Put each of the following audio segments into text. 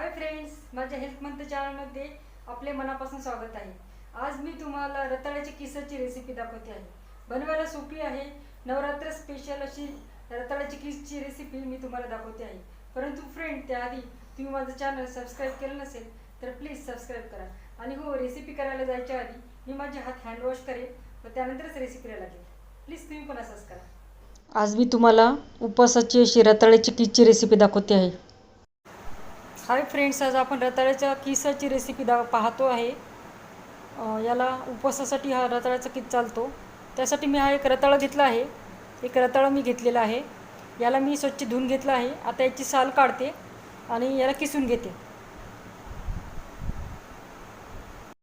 हाय friends माझ्या health month चॅनलमध्ये आपले मनापासून स्वागत आहे. आज मी तुम्हाला रताळ्याची किसाची रेसिपी दाखवते आहे. बनवायला सोपी आहे. नवरात्र स्पेशल अशी रताळ्याची किसची रेसिपी मी तुम्हाला दाखवते आहे. परंतु फ्रेंड त्याआधी तुम्ही माझं चॅनल सबस्क्राईब केलं नसेल तर प्लीज सबस्क्राईब करा. आणि हो रेसिपी करायला जायच्या आधी मी माझे हात हँडवॉश करेन व त्यानंतरच रेसिपीला लागेल. प्लीज तुम्ही पण असंच करा. आज मी तुम्हाला उपवासाची अशी रताळ्याची किसची रेसिपी दाखवते आहे. हाय फ्रेंड्स आज आपण रताळ्याच्या किसाची रेसिपी दा पाहतो आहे. याला उपवासासाठी हा रताळ्याचा किस चालतो. त्यासाठी मी हा एक रताळा घेतला आहे. एक रताळा मी घेतलेला आहे. याला मी स्वच्छ धुवून घेतला आहे. आता याची साल काढते आणि याला किसून घेते.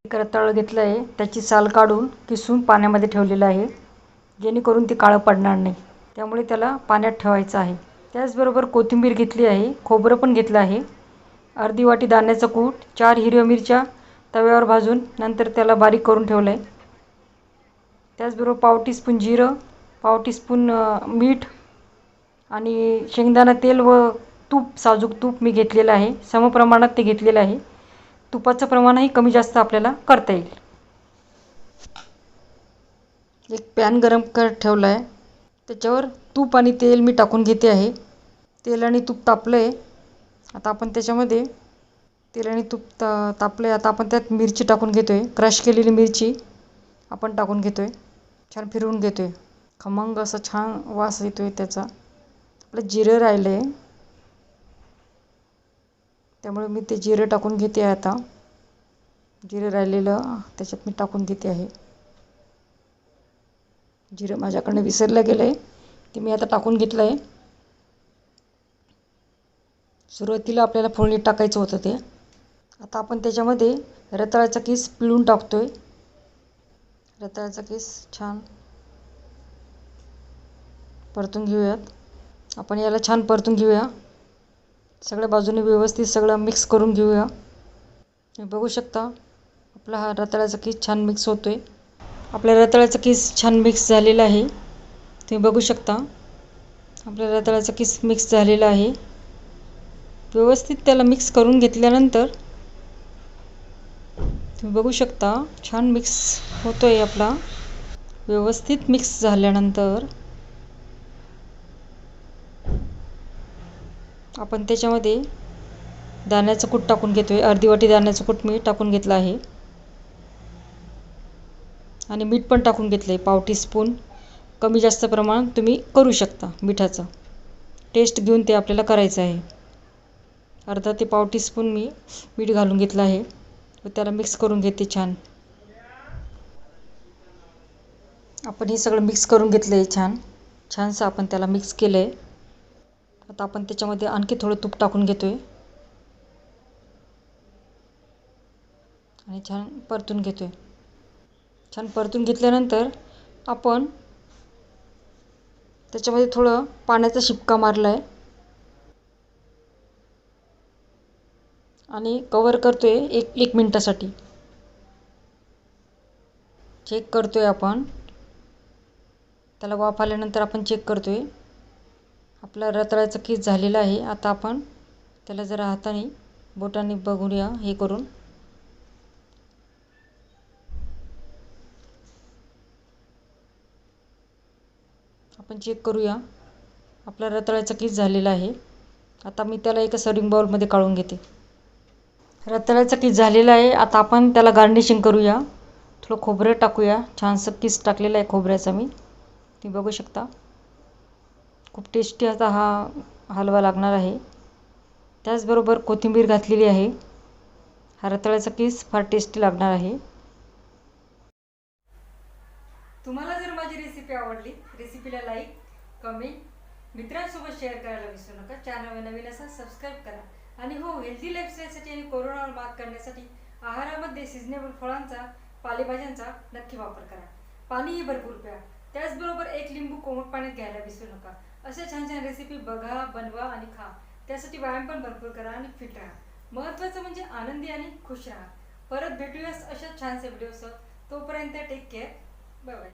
एक रताळं घेतलं आहे. त्याची साल काढून किसून पाण्यामध्ये ठेवलेलं आहे. जेणेकरून ती काळं पडणार नाही. त्यामुळे त्याला पाण्यात ठेवायचं आहे. त्याचबरोबर कोथिंबीर घेतली आहे. खोबरं पण घेतलं आहे. अर्धी वाटी दाण्याचं कूट चार हिरव्या मिरच्या तव्यावर भाजून नंतर त्याला बारीक करून ठेवलं आहे त्याचबरोबर पाव टीस्पून जिरं पाव टीस्पून मीठ आणि शेंगदाणा तेल व तूप साजूक तूप मी घेतलेलं आहे. समप्रमाणात ते घेतलेलं आहे. तुपाचं प्रमाणही कमी जास्त आपल्याला करता येईल. एक पॅन गरम कर ठेवला आहे त्याच्यावर तूप आणि तेल मी टाकून घेते आहे. तेल आणि तूप तापलं आहे आता आपण त्याच्यामध्ये तेल आणि तूप ता तापलं आहे आता आपण त्यात मिरची टाकून घेतो आहे क्रश केलेली मिरची आपण टाकून घेतो आहे छान फिरवून घेतो आहे खमंग असा छान वास येतो आहे त्याचा. आपलं जिरं राहिलं आहे त्यामुळे मी ते जिरं टाकून घेते आहे आता. जिरं राहिलेलं त्याच्यात मी टाकून घेते आहे. जिरं माझ्याकडनं विसरलं गेलं आहे ते मी आता टाकून घेतलं आहे सुरुवातीला आपल्याला फोडणीत टाकायचं होतं ते. आता आपण त्याच्यामध्ये रताळ्याचा किस पिळून टाकतो आहे रताळ्याचा किस छान परतून घेऊयात. आपण याला छान परतून घेऊया. सगळ्या बाजूने व्यवस्थित सगळं मिक्स करून घेऊया. तुम्ही बघू शकता आपला हा रताळ्याचा किस छान मिक्स होतो आहे आपल्या रताळ्याचा किस छान मिक्स झालेला आहे. तुम्ही बघू शकता आपल्या रताळ्याचा किस मिक्स झालेला आहे. व्यवस्थित त्याला मिक्स करून घेतल्यानंतर तुम्ही बघू शकता छान मिक्स होतो आहे आपला. व्यवस्थित मिक्स झाल्यानंतर आपण त्याच्यामध्ये दाण्याचं कूट टाकून घेतो आहे अर्धी वाटी दाण्याचं कूट मी टाकून घेतलं आहे. आणि मीठ पण टाकून घेतलं आहे पाव टीस्पून कमी जास्त प्रमाण तुम्ही करू शकता मिठाचं. टेस्ट घेऊन ते आपल्याला करायचं आहे. अर्धा ते पाव टीस्पून मी मीठ घालून घेतलं आहे. व त्याला मिक्स करून घेते छान. आपण हे सगळं मिक्स करून घेतलं आहे छान. छानसं आपण त्याला मिक्स केलं आहे आता आपण त्याच्यामध्ये आणखी थोडं तूप टाकून घेतो आहे आणि छान परतून घेतो आहे छान परतून घेतल्यानंतर आपण त्याच्यामध्ये थोडं पाण्याचा शिपका मारला आहे आणि कवर करतो आहे एक एक मिनटासाठी. चेक करतो आहे आपण. त्याला वाफ आल्यानंतर आपण चेक करतो आहे आपला रताळ्याचा किस झालेला आहे. आता आपण त्याला जरा हाताने बोटाने बघूया हे करून. आपण चेक करूया. आपला रताळ्याचा किस झालेला आहे. आता मी त्याला एका सर्विंग बाउलमध्ये काढून घेते. रताळ्याचा किस झालेला आहे. आता आपण त्याला गार्निशिंग करूया. थोडं खोबरं टाकूया. छानसं किस टाकलेलं आहे खोबऱ्याचा मी. तुम्ही बघू शकता. खूप टेस्टी आता हा हलवा लागणार आहे. त्याचबरोबर कोथिंबीर घातलेली आहे. हा रताळ्याचा किस फार टेस्टी लागणार आहे. तुम्हाला जर माझी रेसिपी आवडली रेसिपीला लाईक कमेंट मित्रांसोबत शेअर करायला विसरू नका. चॅनल नवीन असा सबस्क्राईब करा. आणि हो हेल्दी लाईफस्टाईलसाठी आणि कोरोनावर मात करण्यासाठी आहारामध्ये सिजनेबल फळांचा पालेभाज्यांचा नक्की वापर करा. पाणीही भरपूर प्या. त्याचबरोबर एक लिंबू कोमट पाण्यात घ्यायला विसरू नका. अशा छान छान रेसिपी बघा बनवा आणि खा. त्यासाठी व्यायाम पण भरपूर करा आणि फिट राहा. महत्त्वाचं म्हणजे आनंदी आणि खुश राहा. परत भेटूयास अशा छानसे व्हिडिओसह तोपर्यंत टेक केअर बाय बाय